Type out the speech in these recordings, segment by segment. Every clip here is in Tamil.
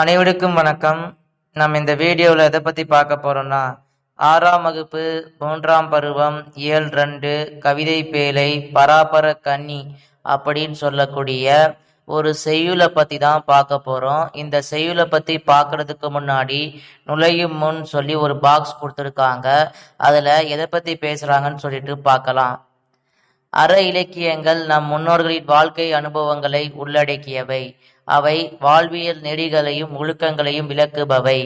அனைவருக்கும் வணக்கம். நம்ம இந்த வீடியோவில் எதை பற்றி பார்க்க போகிறோம்னா ஆறாம் வகுப்பு மூன்றாம் பருவம் ஏழ் ரெண்டு கவிதை பேழை பராபர கன்னி அப்படின்னு சொல்லக்கூடிய ஒரு செய்யுளை பற்றி தான் பார்க்க போகிறோம் இந்த செய்யுளை பற்றி பார்க்கறதுக்கு முன்னாடி நுழையும் முன் சொல்லி ஒரு பாக்ஸ் கொடுத்துருக்காங்க. அதில் எதை பற்றி பேசுகிறாங்கன்னு சொல்லிட்டு பார்க்கலாம். அற இலக்கியங்கள் நம் முன்னோர்களின் வாழ்க்கை அனுபவங்களை உள்ளடக்கியவை. அவை வாழ்வியல் நெறிகளையும் ஒழுக்கங்களையும் விளக்குபவை.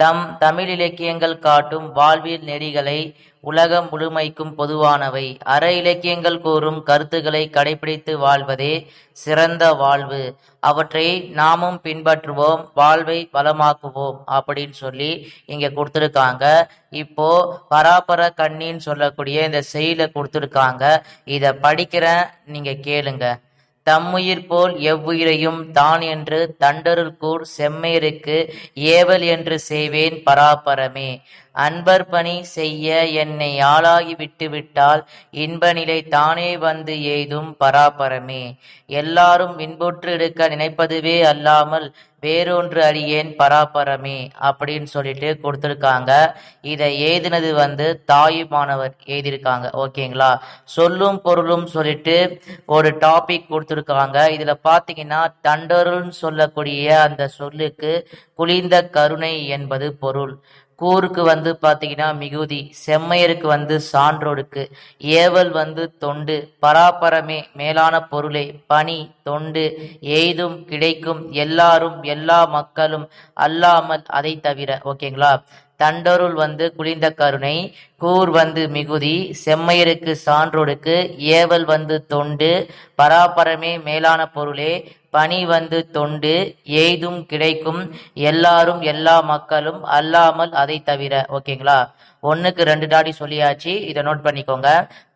தம் தமிழ் இலக்கியங்கள் காட்டும் வாழ்வியல் நெறிகளை உலகம் முழுமைக்கும் பொதுவானவை. அற இலக்கியங்கள் கூறும் கருத்துக்களை கடைபிடித்து வாழ்வதே சிறந்த வாழ்வு. அவற்றை நாமும் பின்பற்றுவோம் வாழ்வை வளமாக்குவோம் அப்படின்னு சொல்லி இங்க கொடுத்துருக்காங்க. இப்போ பராபர கண்ணின்னு சொல்லக்கூடிய இந்த செயலை கொடுத்துருக்காங்க. இதை படிக்கிறேன் நீங்க கேளுங்க. தம்முயிர் போல் எவ்வுயிரையும் தான் என்று தண்டருள்கூர் செம்மையருக்கு ஏவல் என்று செய்வேன் பராபரமே. அன்பர் பணி செய்ய என்னை ஆளாகி விட்டுவிட்டால் இன்ப நிலை தானே வந்து எய்தும் பராபரமே. எல்லாரும் இன்புற்று இருக்க நினைப்பதுவே அல்லாமல் வேறொன்று அறியேன் பராபரமே அப்படின்னு சொல்லிட்டு கொடுத்துருக்காங்க. இதை எழுதினது வந்து தாயுமானவர் எழுதியிருக்காங்க. ஓகேங்களா? சொல்லும் பொருளும் சொல்லிட்டு ஒரு டாபிக் கொடுத்துருக்காங்க. இதில் பார்த்தீங்கன்னா தண்டருள்னு சொல்லக்கூடிய அந்த சொல்லுக்கு குளிர்ந்த கருணை என்பது பொருள். கூருக்கு வந்து பார்த்தீங்கன்னா மிகுதி செம்மையருக்கு வந்து சான்றோடுக்கு ஏவல் வந்து தொண்டு பராபரமே மேலான பொருளே பணி தொண்டு எய்தும் கிடைக்கும் எல்லாரும் எல்லா மக்களும் அல்லாமல் அதை தவிர ஓகேங்களா? தண்டருள் வந்து குளிந்த கருணை கூர் வந்து மிகுதி செம்மையருக்கு சான்றொடுக்கு ஏவல் வந்து தொண்டு பராபரமே மேலான பொருளே பணி வந்து தொண்டு எய்தும் கிடைக்கும் எல்லாரும் எல்லா மக்களும் அல்லாமல் அதை தவிர. ஓகேங்களா? ஒன்றுக்கு ரெண்டு டாடி சொல்லியாச்சு. இதை நோட் பண்ணிக்கோங்க.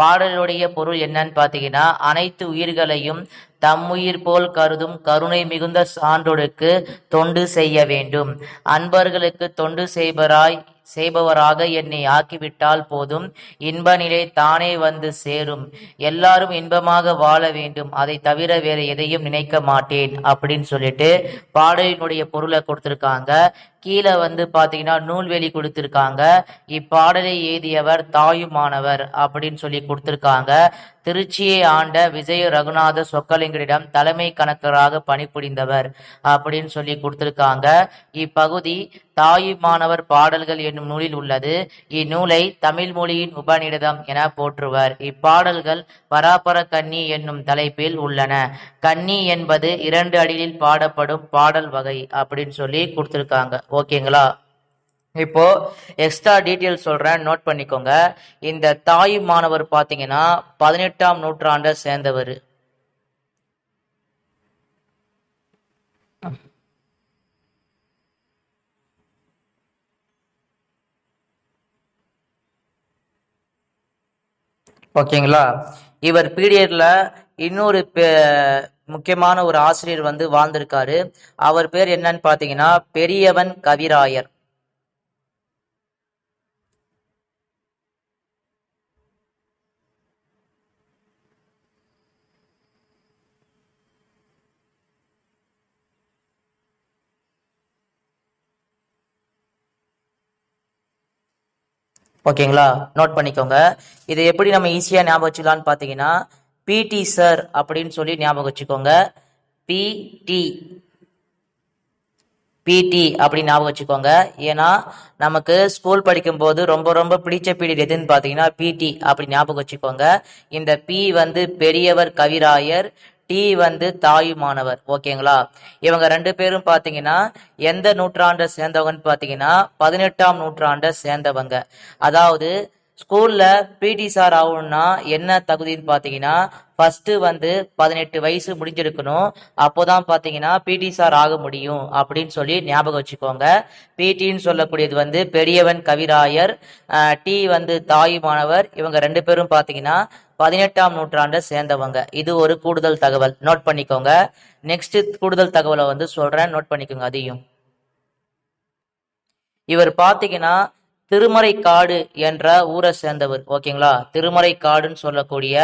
பாடலுடைய பொருள் என்னன்னு பார்த்தீங்கன்னா அனைத்து உயிர்களையும் தம்முயிர் போல் கருதும் கருணை மிகுந்த சான்றொடுக்கு தொண்டு செய்ய வேண்டும். அன்பர்களுக்கு தொண்டு செய்பராய் செய்பவராக என்னை ஆக்கிவிட்டால் போதும். இன்ப நிலை தானே வந்து சேரும். எல்லாரும் இன்பமாக வாழ வேண்டும். அதை தவிர வேற எதையும் நினைக்க மாட்டேன். அப்படின்னு சொல்லிட்டு பாடலினுடைய பொருளை கொடுத்திருக்காங்க. கீழே வந்து பார்த்தீங்கன்னா நூல்வெளி கொடுத்துருக்காங்க. இப்பாடலை எழுதியவர் தாயுமானவர் அப்படின்னு சொல்லி கொடுத்துருக்காங்க. திருச்சியை ஆண்ட விஜய ரகுநாத சொக்கலிங்கரிடம் தலைமை கணக்கராக பணிபுரிந்தவர் அப்படின்னு சொல்லி கொடுத்துருக்காங்க. இப்பகுதி தாயுமானவர் பாடல்கள் என்னும் நூலில் உள்ளது. இந்நூலை தமிழ் மொழியின் உபநிடதம் என போற்றுவர். இப்பாடல்கள் பராபர கன்னி என்னும் தலைப்பில் உள்ளன. கன்னி என்பது இரண்டு அடியில் பாடப்படும் பாடல் வகை அப்படின்னு சொல்லி கொடுத்துருக்காங்க. ஓகேங்களா? இப்போ எக்ஸ்ட்ரா டீட்டெயில் சொல்றேன். நோட் பண்ணிக்கோங்க. இந்த தாய் மாணவர் பாத்தீங்கன்னா பதினெட்டாம் நூற்றாண்டை சேர்ந்தவர். ஓகேங்களா? இவர் பீரியட்ல இன்னொரு முக்கியமான ஒரு ஆசிரியர் வந்து வாழ்ந்திருக்காரு. அவர் பேர் என்னன்னு பாத்தீங்கன்னா பெரியவன் கவிராயர். ஓகேங்களா? நோட் பண்ணிக்கோங்க. இதை எப்படி நம்ம ஈஸியாக ஞாபகம் வச்சுக்கலான்னு பாத்தீங்கன்னா பிடி சார் அப்படின்னு சொல்லி ஞாபகம் வச்சுக்கோங்க. பிடி பிடி அப்படின்னு ஞாபகம் வச்சுக்கோங்க. ஏன்னா நமக்கு ஸ்கூல் படிக்கும்போது ரொம்ப ரொம்ப பிடிச்ச பீரியட் எதுன்னு பார்த்தீங்கன்னா பிடி அப்படி ஞாபகம் வச்சுக்கோங்க. இந்த பி வந்து பெரியவர் கவிராயர் டி வந்து தாயுமானவர். ஓகேங்களா? இவங்க ரெண்டு பேரும் பார்த்தீங்கன்னா எந்த நூற்றாண்டை சேர்ந்தவங்கன்னு பார்த்தீங்கன்னா பதினெட்டாம் நூற்றாண்டை சேர்ந்தவங்க. அதாவது ஸ்கூல்ல பிடி சார் ஆகணும்னா என்ன தகுதின்னு பார்த்தீங்கன்னா ஃபர்ஸ்ட் வந்து பதினெட்டு வயசு முடிஞ்சிருக்கணும். அப்போதான் பார்த்தீங்கன்னா பிடி சார் ஆக முடியும் அப்படின்னு சொல்லி ஞாபகம் வச்சுக்கோங்க. பிடின்னு சொல்லக்கூடியது வந்து பெரியவன் கவிராயர் டி வந்து தாயுமானவர் இவங்க ரெண்டு பேரும் பார்த்தீங்கன்னா பதினெட்டாம் நூற்றாண்டை சேர்ந்தவங்க. இது ஒரு கூடுதல் தகவல். நோட் பண்ணிக்கோங்க. நெக்ஸ்ட் கூடுதல் தகவலை வந்து சொல்றேன். நோட் பண்ணிக்கோங்க அதையும். இவர் பாத்தீங்கன்னா திருமறைக்காடு என்ற ஊரை சேர்ந்தவர். ஓகேங்களா? திருமறைக்காடுன்னு சொல்லக்கூடிய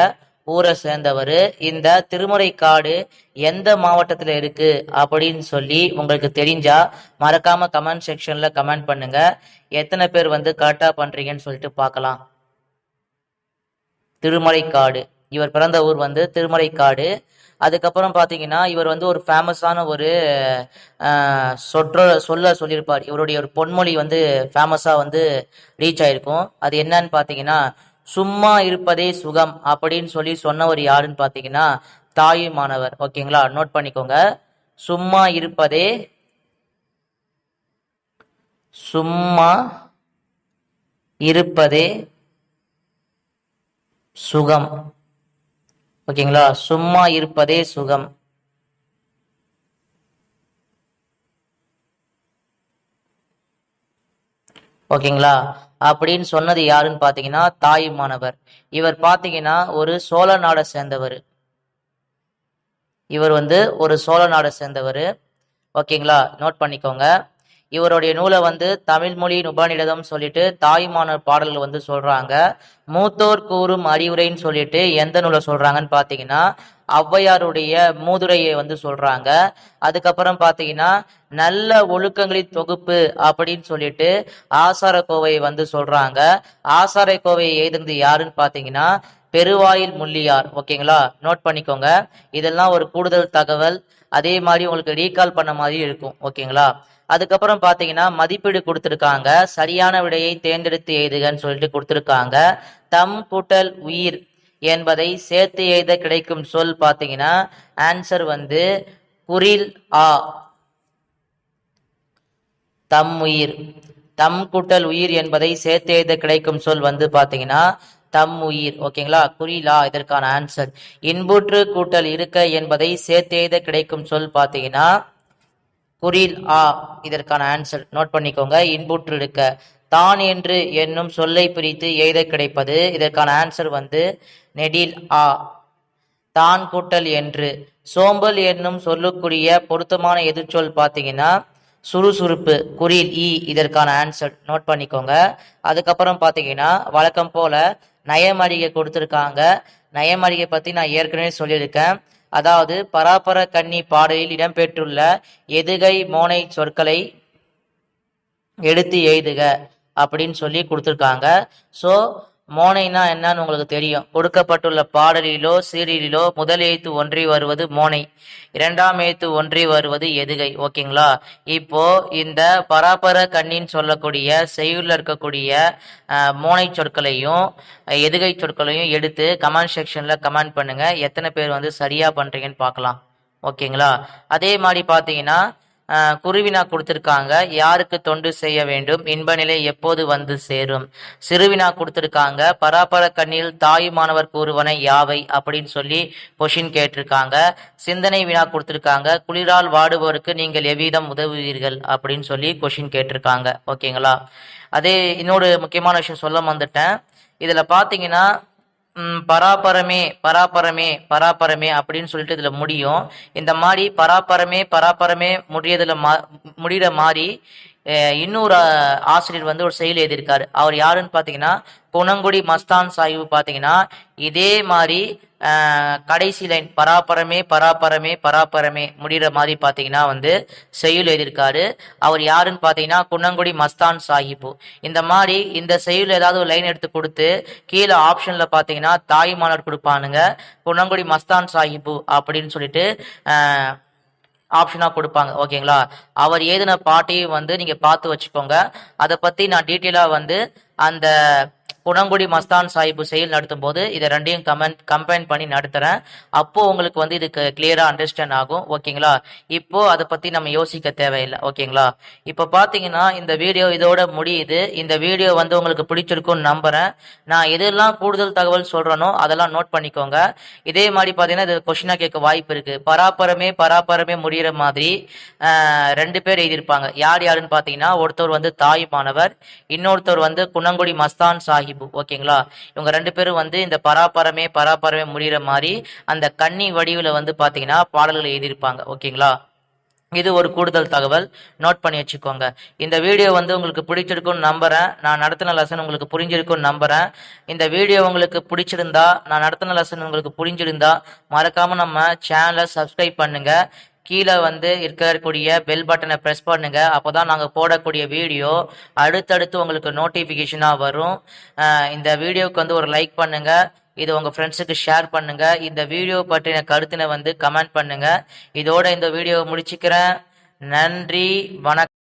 ஊரை சேர்ந்தவர். இந்த திருமுறைக்காடு எந்த மாவட்டத்தில் இருக்கு அப்படின்னு சொல்லி உங்களுக்கு தெரிஞ்சா மறக்காம கமெண்ட் செக்ஷன்ல கமெண்ட் பண்ணுங்க. எத்தனை பேர் வந்து கரெக்டா பண்றீங்கன்னு சொல்லிட்டு பார்க்கலாம். திருமலைக்காடு இவர் பிறந்த ஊர் வந்து திருமலைக்காடு அதுக்கப்புறம் பார்த்தீங்கன்னா இவர் வந்து ஒரு ஃபேமஸான ஒரு சொற்ற சொல்ல சொல்லியிருப்பார். இவருடைய ஒரு பொன்மொழி வந்து ஃபேமஸாக வந்து ரீச் ஆயிருக்கும். அது என்னன்னு பார்த்தீங்கன்னா சும்மா இருப்பதே சுகம் அப்படின்னு சொல்லி சொன்னவர் யாருன்னு பார்த்தீங்கன்னா தாயுமானவர் ஓகேங்களா? நோட் பண்ணிக்கோங்க. சும்மா இருப்பதே சும்மா இருப்பதே சுகம் ஓகேங்களா? சும்மா இருப்பதே சுகம். ஓகேங்களா? அப்படின்னு சொன்னது யாருன்னு பார்த்தீங்கன்னா தாயுமானவர் இவர் பார்த்தீங்கன்னா ஒரு சோழ நாடை சேர்ந்தவர். இவர் வந்து ஒரு சோழ நாடை சேர்ந்தவர். ஓகேங்களா? நோட் பண்ணிக்கோங்க. இவருடைய நூலை வந்து தமிழ் மொழியின் உபநிடதம் சொல்லிட்டு தாய்மான பாடல்கள் வந்து சொல்றாங்க. மூத்தோர் கூறும் அறிவுரைன்னு சொல்லிட்டு எந்த நூலை சொல்றாங்கன்னு பார்த்தீங்கன்னா ஔவையாருடைய மூதுரையை வந்து சொல்றாங்க. அதுக்கப்புறம் பார்த்தீங்கன்னா நல்ல ஒழுக்கங்களின் தொகுப்பு அப்படின்னு சொல்லிட்டு ஆசார கோவையை வந்து சொல்றாங்க. ஆசார கோவையை எழுதுனது யாருன்னு பார்த்தீங்கன்னா பெருவாயில் முள்ளியார். ஓகேங்களா? நோட் பண்ணிக்கோங்க. இதெல்லாம் ஒரு கூடுதல் தகவல். அதே மாதிரி உங்களுக்கு ரீகால் பண்ண மாதிரி இருக்கும். ஓகேங்களா? அதுக்கப்புறம் பார்த்தீங்கன்னா மதிப்பீடு கொடுத்துருக்காங்க. சரியான விடையை தேர்ந்தெடுத்து எழுதுகன்னு சொல்லிட்டு கொடுத்துருக்காங்க. தம் கூட்டல் உயிர் என்பதை சேர்த்து எழுத கிடைக்கும் சொல் பார்த்தீங்கன்னா ஆன்சர் வந்து குரில் ஆ. தம் உயிர். தம் கூட்டல் உயிர் என்பதை சேர்த்து எழுத கிடைக்கும் சொல் வந்து பார்த்தீங்கன்னா தம் உயிர். ஓகேங்களா? குறிலா இதற்கான ஆன்சர் இன்புற்று கூட்டல் இருக்க என்பதை சேர்த்தெய்த கிடைக்கும் சொல் பார்த்தீங்கன்னா குறில் ஆ இதற்கான ஆன்சர் நோட் பண்ணிக்கோங்க. இன்புற்று இருக்க. தான் என்று என்னும் சொல்லை பிரித்து எய்த கிடைப்பது. இதற்கான ஆன்சர் வந்து நெடில் ஆ. தான் கூட்டல் என்று. சோம்பல் என்னும் சொல்லுக்குரிய பொருத்தமான எதிர்ச்சொல் பார்த்தீங்கன்னா சுறுசுறுப்பு குறில் இ இதற்கான ஆன்சர் நோட் பண்ணிக்கோங்க. அதுக்கப்புறம் பார்த்தீங்கன்னா வழக்கம் போல நயமறிகை கொடுத்துருக்காங்க. நயமறிகை பற்றி நான் ஏற்கனவே சொல்லியிருக்கேன். அதாவது பராபர கன்னி பாடலில் இடம்பெற்றுள்ள எதுகை மோனை சொற்களை எடுத்து எழுதுக அப்படின்னு சொல்லி கொடுத்துருக்காங்க. ஸோ மோனைனா என்னன்னு உங்களுக்கு தெரியும். கொடுக்கப்பட்டுள்ள பாடலிலோ சீரியலிலோ முதல் எழுத்து ஒன்றி வருவது மோனை இரண்டாம் எழுத்து ஒன்றி வருவது எதுகை. ஓகேங்களா? இப்போ இந்த பராபர கண்ணின்னு சொல்லக்கூடிய செய்யுள்ள இருக்கக்கூடிய மோனை சொற்களையும் எதுகை சொற்களையும் எடுத்து கமெண்ட் செக்ஷன்ல கமெண்ட் பண்ணுங்க. எத்தனை பேர் வந்து சரியா பண்றீங்கன்னு பார்க்கலாம். ஓகேங்களா? அதே மாதிரி பார்த்தீங்கன்னா குருவினா கொடுத்துருக்காங்க. யாருக்கு தொண்டு செய்ய வேண்டும்? இன்ப நிலை எப்போது வந்து சேரும்? சிறுவினா கொடுத்துருக்காங்க. பராபர கண்ணில் தாயுமானவர் கூறுவன யாவை? அப்படின்னு சொல்லி கொஷின் கேட்டிருக்காங்க. சிந்தனை வினா கொடுத்துருக்காங்க. குளிரால் வாடுவோருக்கு நீங்கள் எவ்விதம் உதவுவீர்கள்? அப்படின்னு சொல்லி கொஷின் கேட்டிருக்காங்க. ஓகேங்களா? அதே இன்னொரு முக்கியமான விஷயம் சொல்ல வந்துட்டேன் இதில் பார்த்தீங்கன்னா பராபரமே பராபரமே பராபரமே அப்படின்னு சொல்லிட்டு இதுல முடியும். இந்த மாதிரி பராபரமே பராபரமே முடியதுல மா முடிகிற மாதிரி இன்னொரு ஆசிரியர் வந்து ஒரு செயல் எழுதியிருக்காரு. அவர் யாருன்னு பார்த்தீங்கன்னா குணங்குடி மஸ்தான் சாஹிப் பார்த்தீங்கன்னா இதே மாதிரி கடைசி லைன் பராபரமே பராபரமே பராபரமே முடிகிற மாதிரி பார்த்தீங்கன்னா வந்து செய்யுள் எழுதியிருக்காரு. அவர் யாருன்னு பார்த்தீங்கன்னா குன்னங்குடி மஸ்தான் சாஹிப்பு இந்த மாதிரி இந்த செய்யுள் ஏதாவது ஒரு லைன் எடுத்து கொடுத்து கீழே ஆப்ஷனில் பார்த்தீங்கன்னா தாய் மாநாடு கொடுப்பானுங்க குன்னங்குடி மஸ்தான் சாஹிப்பு அப்படின்னு சொல்லிட்டு ஆப்ஷனாக கொடுப்பாங்க. ஓகேங்களா அவர் எழுதின பாட்டையும் வந்து நீங்கள் பார்த்து வச்சுக்கோங்க. அதை பற்றி நான் டீட்டெயிலாக வந்து அந்த குணங்குடி மஸ்தான் சாஹிபு செயல் நடத்தும் போது இதை ரெண்டையும் கமெண்ட் கம்பைன் பண்ணி நடத்துகிறேன் அப்போ உங்களுக்கு வந்து இதுக்கு கிளியராக அண்டர்ஸ்டாண்ட் ஆகும். ஓகேங்களா? இப்போ அதை பற்றி நம்ம யோசிக்க தேவையில்லை. ஓகேங்களா? இப்போ பார்த்தீங்கன்னா இந்த வீடியோ இதோட முடியுது. இந்த வீடியோ வந்து உங்களுக்கு பிடிச்சிருக்கும்னு நம்புகிறேன் நான் எதெல்லாம் கூடுதல் தகவல் சொல்கிறேனோ அதெல்லாம் நோட் பண்ணிக்கோங்க. இதே மாதிரி பார்த்தீங்கன்னா இது கொஷினாக கேட்க வாய்ப்பு இருக்குது பராபரமே பராபரமே முடிகிற மாதிரி ரெண்டு பேர் எழுதியிருப்பாங்க. யார் யாருன்னு பார்த்தீங்கன்னா ஒருத்தர் வந்து தாய் மாணவர் இன்னொருத்தர் வந்து குணங்குடி மஸ்தான் சாஹிப் ஓகேங்களா? இவங்க ரெண்டு பேரும் வந்து இந்த பராபரமே பராபரமே முடிகிற மாதிரி அந்த கன்னி வடிவில் வந்து பார்த்தீங்கன்னா பாடல்கள் எழுதியிருப்பாங்க ஓகேங்களா? இது ஒரு கூடுதல் தகவல். நோட் பண்ணி வச்சுக்கோங்க. இந்த வீடியோ வந்து உங்களுக்கு பிடிச்சிருக்கும்னு நம்புகிறேன் நான் நடத்தின லெசன் உங்களுக்கு புரிஞ்சிருக்கும்னு நம்புகிறேன் இந்த வீடியோ உங்களுக்கு பிடிச்சிருந்தா நான் நடத்தின லெசன் உங்களுக்கு புரிஞ்சிருந்தா மறக்காமல் நம்ம சேனலை சப்ஸ்கிரைப் பண்ணுங்கள் கீழே வந்து இருக்கக்கூடிய பெல் பட்டனை ப்ரெஸ் பண்ணுங்க. அப்போதான் நாங்கள் போடக்கூடிய வீடியோ அடுத்தடுத்து உங்களுக்கு நோட்டிஃபிகேஷனாக வரும். இந்த வீடியோவுக்கு வந்து ஒரு லைக் பண்ணுங்க. இது உங்கள் ஃப்ரெண்ட்ஸுக்கு ஷேர் பண்ணுங்க. இந்த வீடியோ பற்றின கருத்தினை வந்து கமெண்ட் பண்ணுங்க. இதோட இந்த வீடியோவை முடிச்சுக்கிறேன். நன்றி. வணக்கம்.